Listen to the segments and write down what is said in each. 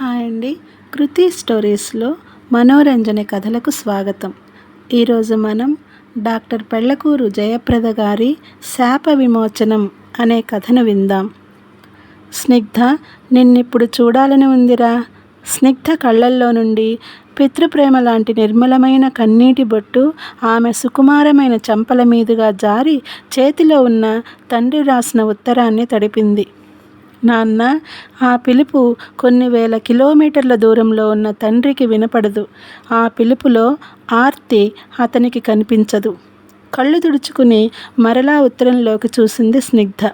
Hi అండి. కృతి స్టోరీస్లో మనోరంజన కథలకు స్వాగతం. ఈరోజు మనం డాక్టర్ పెళ్ళకూరు జయప్రద గారి శాప విమోచనం అనే కథను విందాం. స్నిగ్ధ నిన్నిప్పుడు చూడాలని ఉందిరా. స్నిగ్ధ కళ్ళల్లో నుండి పితృప్రేమ లాంటి నిర్మలమైన కన్నీటి బొట్టు ఆమె సుకుమారమైన చంపల మీదుగా జారి చేతిలో ఉన్న తండ్రి రాసిన ఉత్తరాన్ని తడిపింది. నాన్న ఆ పిలుపు కొన్ని వేల కిలోమీటర్ల దూరంలో ఉన్న తండ్రికి వినపడదు. ఆ పిలుపులో ఆర్తి అతనికి కనిపించదు. కళ్ళు తుడుచుకుని మరలా ఉత్తరంలోకి చూసింది స్నిగ్ధ.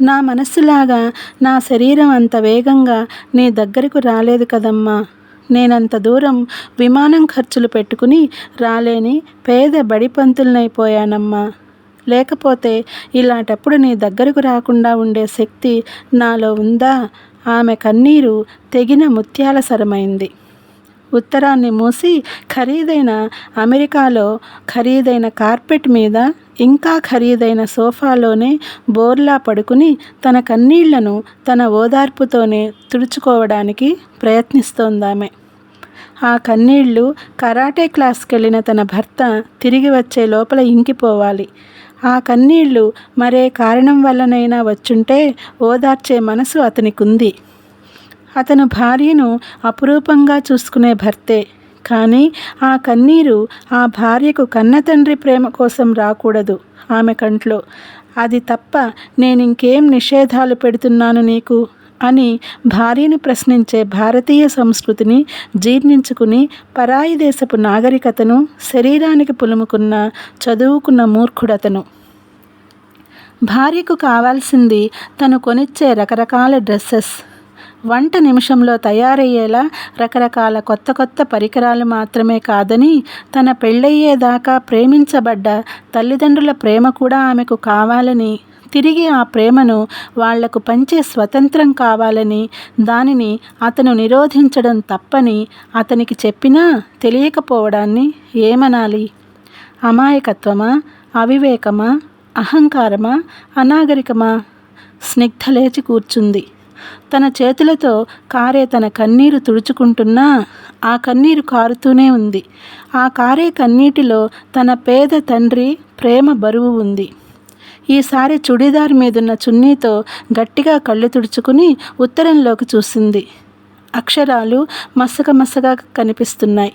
నా మనస్సులాగా నా శరీరం అంత వేగంగా నీ దగ్గరకు రాలేదు కదమ్మా. నేనంత దూరం విమానం ఖర్చులు పెట్టుకుని రాలేని పేద బడిపంతులనైపోయానమ్మా. లేకపోతే ఇలాంటప్పుడు నీ దగ్గరకు రాకుండా ఉండే శక్తి నాలో ఉందా? ఆమె కన్నీరు తెగిన ముత్యాల సరమైంది. ఉత్తరాన్ని మూసి ఖరీదైన అమెరికాలో ఖరీదైన కార్పెట్ మీద ఇంకా ఖరీదైన సోఫాలోనే బోర్లా పడుకుని తన కన్నీళ్ళను తన ఓదార్పుతోనే తుడుచుకోవడానికి ప్రయత్నిస్తోందామె. ఆ కన్నీళ్ళు కరాటే క్లాస్కి వెళ్ళిన తన భర్త తిరిగి వచ్చే లోపల ఇంకిపోవాలి. ఆ కన్నీళ్ళు మరే కారణం వల్లనైనా వచ్చుంటే ఓదార్చే మనసు అతనికుంది. అతను భార్యను అపురూపంగా చూసుకునే భర్తే. కానీ ఆ కన్నీరు ఆ భార్యకు కన్నతండ్రి ప్రేమ కోసం రాకూడదు ఆమె కంట్లో. అది తప్ప నేనింకేం నిషేధాలు పెడుతున్నాను నీకు? అని భార్యను ప్రశ్నించే భారతీయ సంస్కృతిని జీర్ణించుకుని పరాయి దేశపు నాగరికతను శరీరానికి పులుముకున్న చదువుకున్న మూర్ఖుడతను. భార్యకు కావాల్సింది తను కొనిచ్చే రకరకాల డ్రెస్సెస్. వంట నిమిషంలో తయారయ్యేలా రకరకాల కొత్త కొత్త పరికరాలు మాత్రమే కాదని తన పెళ్ళయ్యేదాకా ప్రేమించబడ్డ తల్లిదండ్రుల ప్రేమ కూడా ఆమెకు కావాలని తిరిగి ఆ ప్రేమను వాళ్ళకు పంచే స్వతంత్రం కావాలని దానిని అతను నిరోధించడం తప్పని అతనికి చెప్పినా తెలియకపోవడాన్ని ఏమనాలి? అమాయకత్వమా? అవివేకమా? అహంకారమా? అనాగరికమా? స్నిగ్ధ లేచి కూర్చుంది. తన చేతులతో కారే తన కన్నీరు తుడుచుకుంటున్నా ఆ కన్నీరు కారుతూనే ఉంది. ఆ కారే కన్నీటిలో తన పేద తండ్రి ప్రేమ బరువు ఉంది. ఈసారి చుడీదార్ మీదున్న చున్నీతో గట్టిగా కళ్ళు తుడుచుకుని ఉత్తరంలోకి చూసింది. అక్షరాలు మసక మసగా కనిపిస్తున్నాయి.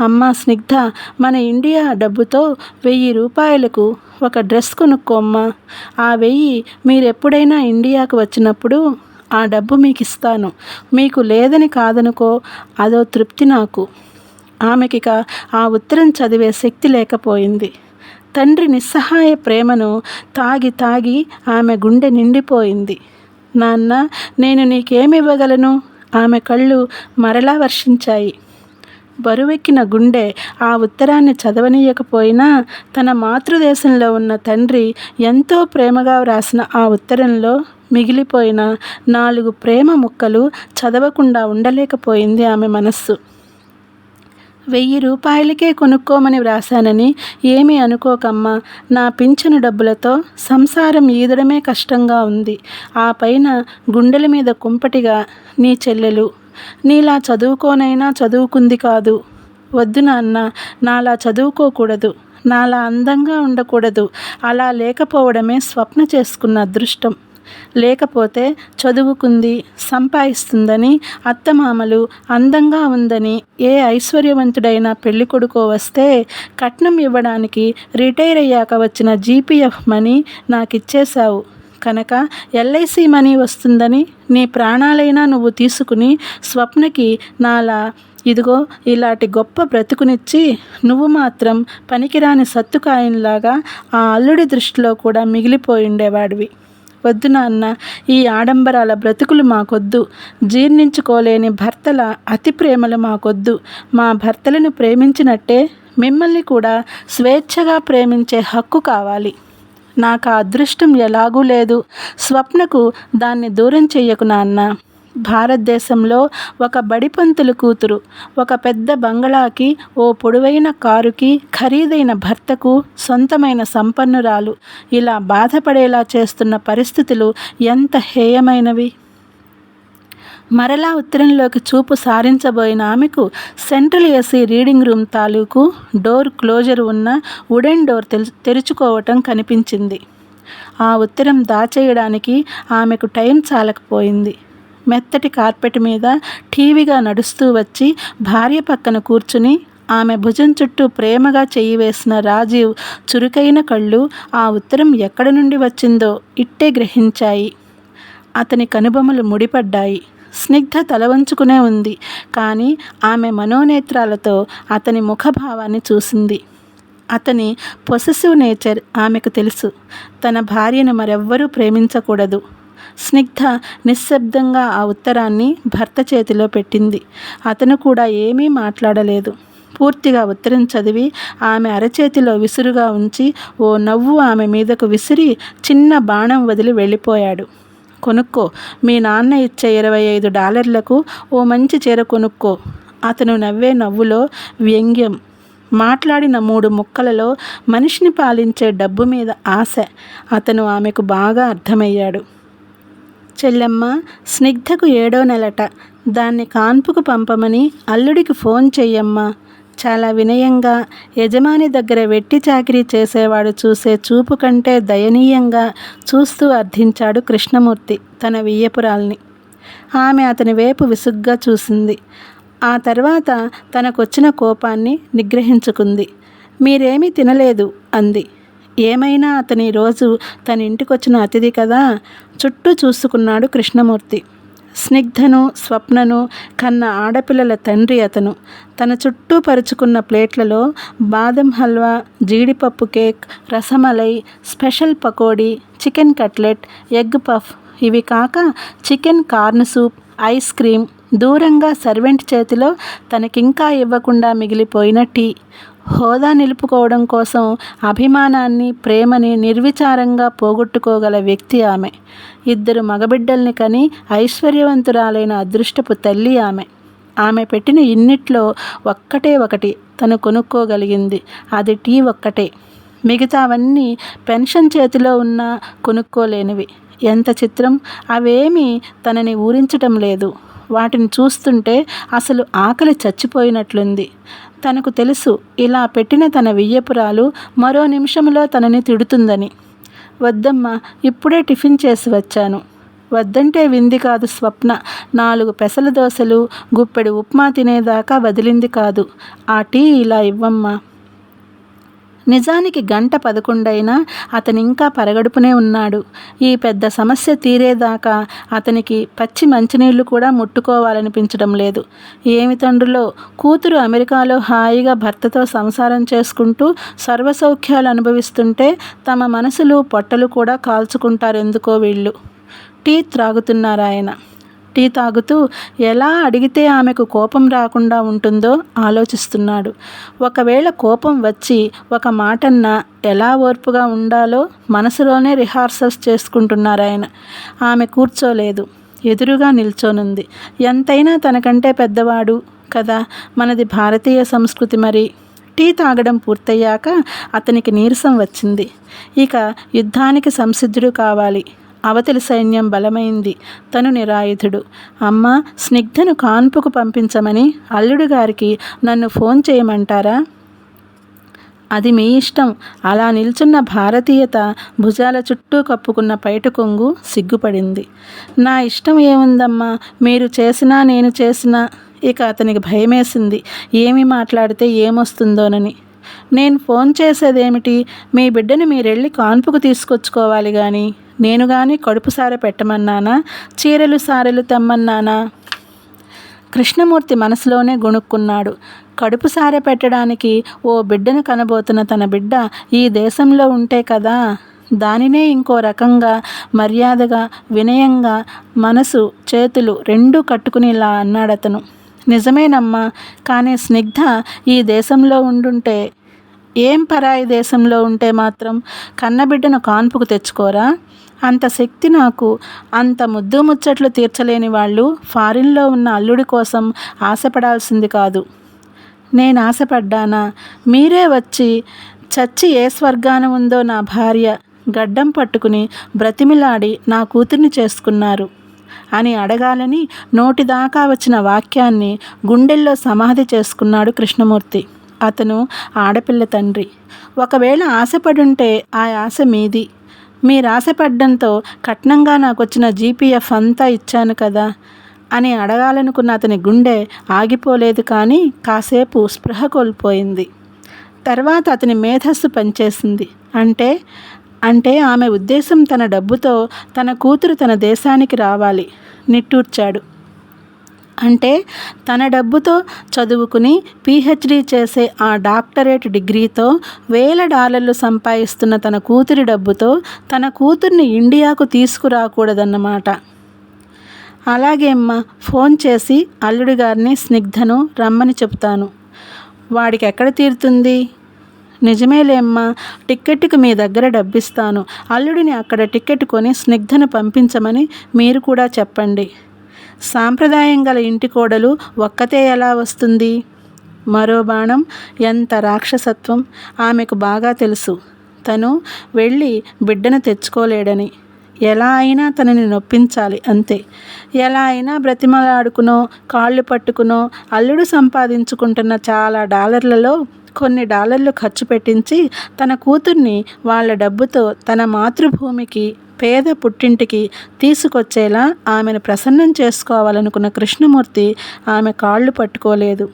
అమ్మ స్నిగ్ధ మన ఇండియా డబ్బుతో వెయ్యి రూపాయలకు ఒక డ్రెస్ కొనుక్కోమ్మా ఆ వెయ్యి మీరెప్పుడైనా ఇండియాకు వచ్చినప్పుడు ఆ డబ్బు మీకు ఇస్తాను మీకు లేదని కాదనుకో అదో తృప్తి నాకు. ఆమెకిక ఆ ఉత్తరం చదివే శక్తి లేకపోయింది. తండ్రి నిస్సహాయ ప్రేమను తాగి తాగి ఆమె గుండె నిండిపోయింది. నాన్న నేను నీకేమివ్వగలను? ఆమె కళ్ళు మరలా వర్షించాయి. బరువెక్కిన గుండె ఆ ఉత్తరాన్ని చదవనీయకపోయినా తన మాతృదేశంలో ఉన్న తండ్రి ఎంతో ప్రేమగా వ్రాసిన ఆ ఉత్తరంలో మిగిలిపోయిన నాలుగు ప్రేమ ముక్కలు చదవకుండా ఉండలేకపోయింది ఆమె మనస్సు. వెయ్యి రూపాయలకే కొనుక్కోమని వ్రాశానని ఏమీ అనుకోకమ్మా. నా పింఛను డబ్బులతో సంసారం ఈదడమే కష్టంగా ఉంది. ఆ పైన గుండెల మీద కుంపటిగా నీ చెల్లెలు. నీలా చదువుకోనైనా చదువుకుంది కాదు. వద్దు నాన్న నాలా చదువుకోకూడదు. నాలా అందంగా ఉండకూడదు. అలా లేకపోవడమే స్వప్న చేసుకున్న అదృష్టం. లేకపోతే చదువుకుంది సంపాదిస్తుందని అత్తమామలు అందంగా ఉందని ఏ ఐశ్వర్యవంతుడైనా పెళ్ళి కొడుకో వస్తే కట్నం ఇవ్వడానికి రిటైర్ అయ్యాక వచ్చిన జీపీఎఫ్ మనీ నాకు ఇచ్చేశావు కనుక ఎల్ఐసి మనీ వస్తుందని నీ ప్రాణాలైనా నువ్వు తీసుకుని స్వప్నకి నాలా ఇదిగో ఇలాంటి గొప్ప బ్రతుకునిచ్చి నువ్వు మాత్రం పనికిరాని సత్తుకాయంలాగా ఆ అల్లుడి దృష్టిలో కూడా మిగిలిపోయిండేవాడివి. వద్దు నాన్న ఈ ఆడంబరాల బ్రతుకులు మాకొద్దు. జీర్ణించుకోలేని భర్తల అతి ప్రేమలు మాకొద్దు. మా భర్తలను ప్రేమించినట్టే మిమ్మల్ని కూడా స్వేచ్ఛగా ప్రేమించే హక్కు కావాలి. నాకు ఆ అదృష్టం ఎలాగూ లేదు. స్వప్నకు దాన్ని దూరం చెయ్యకు నాన్న. భారతదేశంలో ఒక బడిపంతులు కూతురు. ఒక పెద్ద బంగళాకి ఓ పొడవైన కారుకి ఖరీదైన భర్తకు సొంతమైన సంపన్నురాలు. ఇలా బాధపడేలా చేస్తున్న పరిస్థితులు ఎంత హేయమైనవి! మరలా ఉత్తరంలోకి చూపు సారించబోయిన ఆమెకు సెంట్రల్ ఏసీ రీడింగ్ రూమ్ తాలూకు డోర్ క్లోజర్ ఉన్న వుడెన్ డోర్ తెరుచుకోవటం కనిపించింది. ఆ ఉత్తరం దాచేయడానికి ఆమెకు టైం చాలకపోయింది. మెత్తటి కార్పెట్ మీద టీవీగా నడుస్తూ వచ్చి భార్య పక్కన కూర్చుని ఆమె భుజం చుట్టూ ప్రేమగా చెయ్యి వేసిన రాజీవ్ చురుకైన కళ్ళు ఆ ఉత్తరం ఎక్కడి నుండి వచ్చిందో ఇట్టే గ్రహించాయి. అతని కనుబొమ్మలు ముడిపడ్డాయి. స్నిగ్ధ తల వంచుకునే ఉంది. కానీ ఆమె మనోనేత్రాలతో అతని ముఖభావాన్ని చూసింది. అతని పొసెసివ్ నేచర్ ఆమెకు తెలుసు. తన భార్యను మరెవ్వరూ ప్రేమించకూడదు. స్నిగ్ధ నిశ్శబ్దంగా ఆ ఉత్తరాన్ని భర్త చేతిలో పెట్టింది. అతను కూడా ఏమీ మాట్లాడలేదు. పూర్తిగా ఉత్తరం చదివి ఆమె అరచేతిలో విసురుగా ఉంచి ఓ నవ్వు ఆమె మీదకు విసిరి చిన్న బాణం వదిలి వెళ్ళిపోయాడు. కొనుక్కో. మీ నాన్న ఇచ్చే ఇరవై ఐదు డాలర్లకు ఓ మంచి చీర కొనుక్కో. అతను నవ్వే నవ్వులో వ్యంగ్యం. మాట్లాడిన మూడు ముక్కలలో మనిషిని పాలించే డబ్బు మీద ఆశ. అతను ఆమెకు బాగా అర్థమయ్యాడు. చెల్లెమ్మ స్నిగ్ధకు ఏడో నెలట. దాన్ని కాన్పుకు పంపమని అల్లుడికి ఫోన్ చెయ్యమ్మా. చాలా వినయంగా యజమాని దగ్గర వెట్టి చాకిరీ చేసేవాడు చూసే చూపు కంటే దయనీయంగా చూస్తూ అర్థించాడు కృష్ణమూర్తి తన వియ్యపురాల్ని. ఆమె అతని వైపు విసుగ్గా చూసింది. ఆ తర్వాత తనకొచ్చిన కోపాన్ని నిగ్రహించుకుంది. మీరేమీ తినలేదు అంది. ఏమైనా అతని రోజు తన ఇంటికొచ్చిన అతిథి కదా? చుట్టూ చూసుకున్నాడు కృష్ణమూర్తి. స్నిగ్ధను స్వప్నను కన్న ఆడపిల్లల తండ్రి అతను. తన చుట్టూ పరుచుకున్న ప్లేట్లలో బాదం హల్వా జీడిపప్పు cake rasmalai special pakodi chicken cutlet egg puff. ఇవి కాక chicken corn soup ice cream దూరంగా సర్వెంట్ చేతిలో తనకింకా ఇవ్వకుండా మిగిలిపోయిన టీ. హోదా నిలుపుకోవడం కోసం అభిమానాన్ని ప్రేమని నిర్విచారంగా పోగొట్టుకోగల వ్యక్తి ఆమె. ఇద్దరు మగబిడ్డల్ని కని ఐశ్వర్యవంతురాలైన అదృష్టపు తల్లి ఆమె. ఆమె పెట్టిన ఇన్నిట్లో ఒక్కటే ఒకటి తను కొనుక్కోగలిగింది. అది టీ ఒక్కటే. మిగతావన్నీ పెన్షన్ చేతిలో ఉన్నా కొనుక్కోలేనివి. ఎంత చిత్రం? అవేమీ తనని ఊరించటం లేదు. వాటిని చూస్తుంటే అసలు ఆకలి చచ్చిపోయినట్లుంది. తనకు తెలుసు. ఇలా పెట్టిన తన వియ్యపురాలు మరో నిమిషంలో తనని తిడుతుందని. వద్దమ్మా ఇప్పుడే టిఫిన్ చేసి వచ్చాను. వద్దంటే వింది కాదు స్వప్న. నాలుగు పెసల దోశలు గుప్పెడు ఉప్మా తినేదాకా వదిలింది కాదు. ఆ టీ ఇలా ఇవ్వమ్మా. నిజానికి గంట పదకొండైనా అతను ఇంకా పరగడుపునే ఉన్నాడు. ఈ పెద్ద సమస్య తీరేదాకా అతనికి పచ్చి మంచినీళ్ళు కూడా ముట్టుకోవాలనిపించడం లేదు. ఏమి తండ్రిలో? కూతురు అమెరికాలో హాయిగా భర్తతో సంసారం చేసుకుంటూ సర్వసౌఖ్యాలు అనుభవిస్తుంటే తమ మనసులు పొట్టలు కూడా కాల్చుకుంటారెందుకో వీళ్ళు. టీ త్రాగుతున్నారాయన. టీ తాగుతూ ఎలా అడిగితే ఆమెకు కోపం రాకుండా ఉంటుందో ఆలోచిస్తున్నాడు. ఒకవేళ కోపం వచ్చి ఒక మాటన్నా ఎలా ఓర్పుగా ఉండాలో మనసులోనే రిహార్సల్స్ చేసుకుంటున్నారు ఆయన. ఆమె కూర్చోలేదు. ఎదురుగా నిల్చోనుంది. ఎంతైనా తనకంటే పెద్దవాడు కదా మనది భారతీయ సంస్కృతి మరి. టీ తాగడం పూర్తయ్యాక అతనికి నీరసం వచ్చింది. ఇక యుద్ధానికి సంసిద్ధుడు కావాలి. అవతలి సైన్యం బలమైంది. తను నిరాయుధుడు. అమ్మ స్నిగ్ధను కాన్పుకు పంపించమని అల్లుడు గారికి నన్ను ఫోన్ చేయమంటారా? అది మీ ఇష్టం. అలా నిల్చున్న భారతీయత భుజాల చుట్టూ కప్పుకున్న పైట కొంగు సిగ్గుపడింది. నా ఇష్టం ఏముందమ్మా? మీరు చేసినా నేను చేసినా. ఇక అతనికి భయమేసింది. ఏమి మాట్లాడితే ఏమొస్తుందోనని. నేను ఫోన్ చేసేదేమిటి? మీ బిడ్డని మీరెళ్ళి కాన్పుకు తీసుకొచ్చుకోవాలి కానీ నేను కానీ కడుపు సార పెట్టమన్నానా? చీరలు సారెలు తెమ్మన్నానా? కృష్ణమూర్తి మనసులోనే గుణుక్కున్నాడు. కడుపు సారె పెట్టడానికి ఓ బిడ్డను కనబోతున్న తన బిడ్డ ఈ దేశంలో ఉంటే కదా? దానినే ఇంకో రకంగా మర్యాదగా వినయంగా మనసు చేతులు రెండూ కట్టుకునేలా అన్నాడతను. నిజమేనమ్మా కానీ స్నిగ్ధ ఈ దేశంలో ఉండుంటే ఏం పరాయి దేశంలో ఉంటే మాత్రం కన్నబిడ్డను కాన్పుకు తెచ్చుకోరా? అంత శక్తి నాకు అంత ముద్దు ముచ్చట్లు తీర్చలేని వాళ్ళు ఫారిన్లో ఉన్న అల్లుడి కోసం ఆశపడాల్సింది కాదు. నేను ఆశపడ్డానా? మీరే వచ్చి చచ్చి ఏ స్వర్గాన ఉందో నా భార్య గడ్డం పట్టుకుని బ్రతిమిలాడి నా కూతుర్ని చేసుకున్నారు అని అడగాలని నోటిదాకా వచ్చిన వాక్యాన్ని గుండెల్లో సమాధి చేసుకున్నాడు కృష్ణమూర్తి. అతను ఆడపిల్ల తండ్రి. ఒకవేళ ఆశపడుంటే ఆ ఆశ మీది. మీరు ఆశపడ్డంతో కట్నంగా నాకు వచ్చిన జీపీఎఫ్ అంతా ఇచ్చాను కదా అని అడగాలనుకున్న అతని గుండె ఆగిపోలేదు కానీ కాసేపు స్పృహ కోల్పోయింది. తర్వాత అతని మేధస్సు పనిచేసింది. అంటే అంటే ఆమె ఉద్దేశం తన డబ్బుతో తన కూతురు తన దేశానికి రావాలి నిట్టూర్చాడు. అంటే తన డబ్బుతో చదువుకుని పీహెచ్డీ చేసే ఆ డాక్టరేట్ డిగ్రీతో వేల డాలర్లు సంపాదిస్తున్న తన కూతురి డబ్బుతో తన కూతుర్ని ఇండియాకు తీసుకురాకూడదన్నమాట. అలాగే అమ్మ ఫోన్ చేసి అల్లుడి గారిని స్నిగ్ధను రమ్మని చెప్తాను వాడికి ఎక్కడ తీరుతుంది నిజమేలేమ్మా టిక్కెట్కి మీ దగ్గర డబ్బిస్తాను. అల్లుడిని అక్కడ టిక్కెట్ కొని స్నిగ్ధను పంపించమని మీరు కూడా చెప్పండి. సాంప్రదాయం గల ఇంటి కోడలు ఒక్కతే ఎలా వస్తుంది? మరో బాణం ఎంత రాక్షసత్వం ఆమెకు బాగా తెలుసు. తను వెళ్ళి బిడ్డను తెచ్చుకోలేడని. ఎలా అయినా తనని నొప్పించాలి అంతే. ఎలా అయినా బ్రతిమలాడుకునో కాళ్ళు పట్టుకునో అల్లుడు సంపాదించుకుంటున్న చాలా డాలర్లలో కొన్ని డాలర్లు ఖర్చు పెట్టించి తన కూతుర్ని వాళ్ళ డబ్బుతో తన మాతృభూమికి పేద పుట్టింటికి తీసుకొచ్చేలా ఆమెను ప్రసన్నం చేసుకోవాలనుకున్న కృష్ణమూర్తి ఆమె కాళ్ళు పట్టుకోలేదు.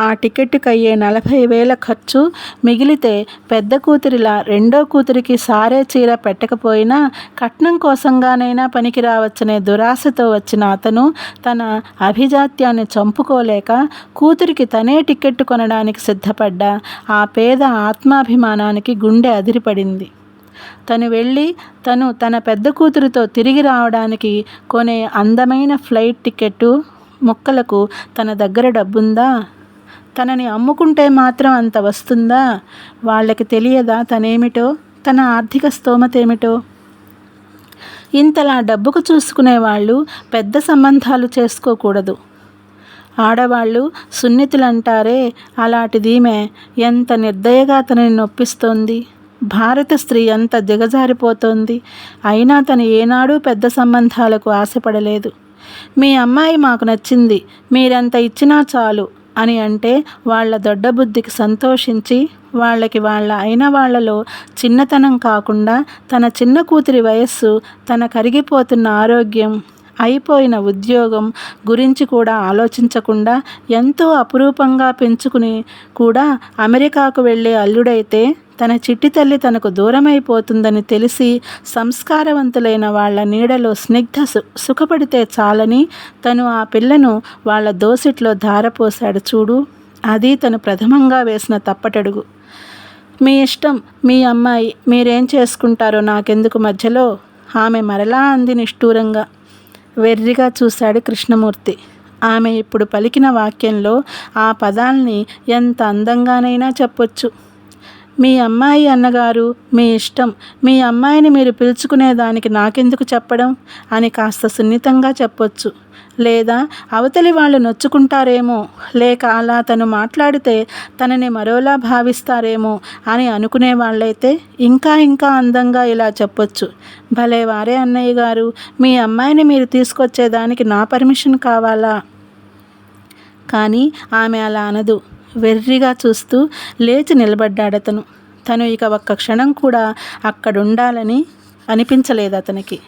ఆ టికెట్కి అయ్యే నలభై వేల ఖర్చు మిగిలితే పెద్ద కూతురిలా రెండో కూతురికి సారే చీర పెట్టకపోయినా కట్నం కోసంగానైనా పనికి రావచ్చనే దురాశతో వచ్చిన అతను తన అభిజాత్యాన్ని చంపుకోలేక కూతురికి తనే టికెట్ కొనడానికి సిద్ధపడ్డ ఆ పేద ఆత్మాభిమానానికి గుండె అదిరిపడింది. తను వెళ్ళి తను తన పెద్ద కూతురుతో తిరిగి రావడానికి కొనే అందమైన ఫ్లైట్ టికెట్టు ముక్కలకు తన దగ్గర డబ్బుందా? తనని అమ్ముకుంటే మాత్రం అంత వస్తుందా? వాళ్ళకి తెలియదా తనేమిటో? తన ఆర్థిక స్తోమత ఏమిటో ఇంతలా డబ్బుకు చూసుకునే వాళ్ళు పెద్ద సంబంధాలు చేసుకోకూడదు. ఆడవాళ్ళు సున్నితులంటారే అలాంటిదీమె ఎంత నిర్దయగా తనని నొప్పిస్తోంది. భారత స్త్రీ అంత దిగజారిపోతోంది. అయినా తను ఏనాడూ పెద్ద సంబంధాలకు ఆశపడలేదు. మీ అమ్మాయి మాకు నచ్చింది. మీరంత ఇచ్చినా చాలు అని అంటే వాళ్ళ దొడ్డబుద్ధికి సంతోషించి వాళ్ళకి వాళ్ళ అయిన వాళ్ళలో చిన్నతనం కాకుండా తన చిన్న కూతురి వయస్సు తన కరిగిపోతున్న ఆరోగ్యం అయిపోయిన ఉద్యోగం గురించి కూడా ఆలోచించకుండా ఎంతో అపురూపంగా పెంచుకుని కూడా అమెరికాకు వెళ్ళే అల్లుడైతే తన చిట్టి తల్లి తనకు దూరమైపోతుందని తెలిసి సంస్కారవంతులైన వాళ్ళ నీడలో స్నిగ్ధ సుఖపడితే చాలని తను ఆ పిల్లను వాళ్ళ దోసిట్లో ధారపోశాడు చూడు. అది తను ప్రథమంగా వేసిన తప్పటడుగు. మీ ఇష్టం మీ అమ్మాయి మీరేం చేసుకుంటారో నాకెందుకు మధ్యలో? ఆమె మరలా అంది నిష్ఠూరంగా. వెర్రిగా చూశాడు కృష్ణమూర్తి. ఆమె ఇప్పుడు పలికిన వాక్యంలో ఆ పదాల్ని ఎంత అందంగానైనా చెప్పొచ్చు. మీ అమ్మాయి అన్నగారు మీ ఇష్టం మీ అమ్మాయిని మీరు పిలుచుకునేదానికి నాకెందుకు చెప్పడం? అని కాస్త సున్నితంగా చెప్పొచ్చు. లేదా అవతలి వాళ్ళు నొచ్చుకుంటారేమో లేక అలా తను మాట్లాడితే తనని మరోలా భావిస్తారేమో అని అనుకునే వాళ్ళైతే ఇంకా ఇంకా అందంగా ఇలా చెప్పొచ్చు. భలే వారే అన్నయ్య గారు మీ అమ్మాయిని మీరు తీసుకొచ్చేదానికి నా పర్మిషన్ కావాలా? కానీ ఆమె అలా అనదు. వెర్రిగా చూస్తూ లేచి నిలబడ్డాడతను తను ఇక ఒక్క క్షణం కూడా అక్కడుండాలని అనిపించలేదు అతనికి.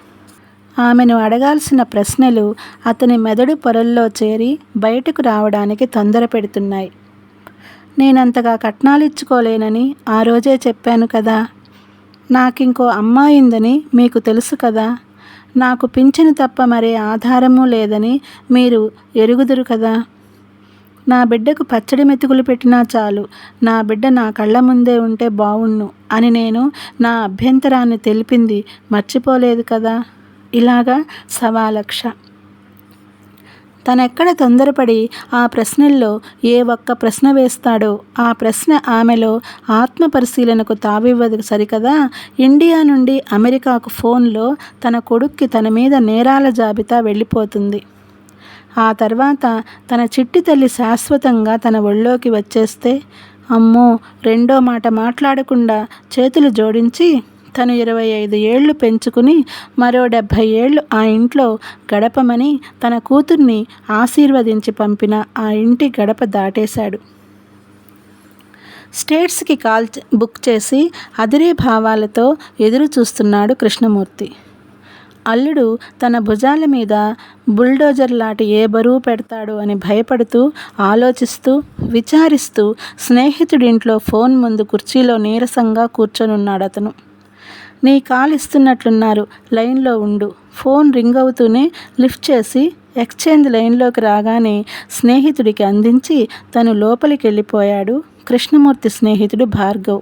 ఆమెను అడగాల్సిన ప్రశ్నలు అతని మెదడు పొరల్లో చేరి బయటకు రావడానికి తొందర పెడుతున్నాయి. నేనంతగా కట్నాలు ఇచ్చుకోలేనని ఆ రోజే చెప్పాను కదా. నాకింకో అమ్మాయిందని మీకు తెలుసు కదా. నాకు పింఛను తప్ప మరే ఆధారము లేదని మీరు ఎరుగుదురు కదా. నా బిడ్డకు పచ్చడి మెతుకులు పెట్టినా చాలు. నా బిడ్డ నా కళ్ళ ముందే ఉంటే బావుణ్ణు అని నేను నా అభ్యంతరాన్ని తెలిపింది మర్చిపోలేదు కదా? ఇలాగా సవాలక్ష. తనెక్కడ తొందరపడి ఆ ప్రశ్నల్లో ఏ ఒక్క ప్రశ్న వేస్తాడో ఆ ప్రశ్న ఆమెలో ఆత్మ పరిశీలనకు తావివ్వదు సరికదా? ఇండియా నుండి అమెరికాకు ఫోన్లో తన కొడుక్కి తన మీద నేరాల జాబితా వెళ్ళిపోతుంది. ఆ తర్వాత తన చిట్టి తల్లి శాశ్వతంగా తన ఒళ్ళోకి వచ్చేస్తే అమ్మో రెండో మాట మాట్లాడకుండా చేతులు జోడించి తను ఇరవై ఐదు ఏళ్ళు పెంచుకుని మరో డెబ్భై ఏళ్ళు ఆ ఇంట్లో గడపమని తన కూతుర్ని ఆశీర్వదించి పంపిన ఆ ఇంటి గడప దాటేశాడు. స్టేట్స్కి కాల్ బుక్ చేసి అదిరే భావాలతో ఎదురు చూస్తున్నాడు కృష్ణమూర్తి. అల్లుడు తన భుజాల మీద బుల్డోజర్ లాంటి ఏ బరువు పెడతాడు అని భయపడుతూ ఆలోచిస్తూ విచారిస్తూ స్నేహితుడింట్లో ఫోన్ ముందు కుర్చీలో నీరసంగా కూర్చొనున్నాడు అతను. నీ కాల్ ఇస్తున్నట్లున్నారు లైన్లో ఉండు. ఫోన్ రింగ్ అవుతూనే లిఫ్ట్ చేసి ఎక్స్చేంజ్ లైన్లోకి రాగానే స్నేహితుడికి అందించి తను లోపలికి వెళ్ళిపోయాడు కృష్ణమూర్తి స్నేహితుడు భార్గవ్.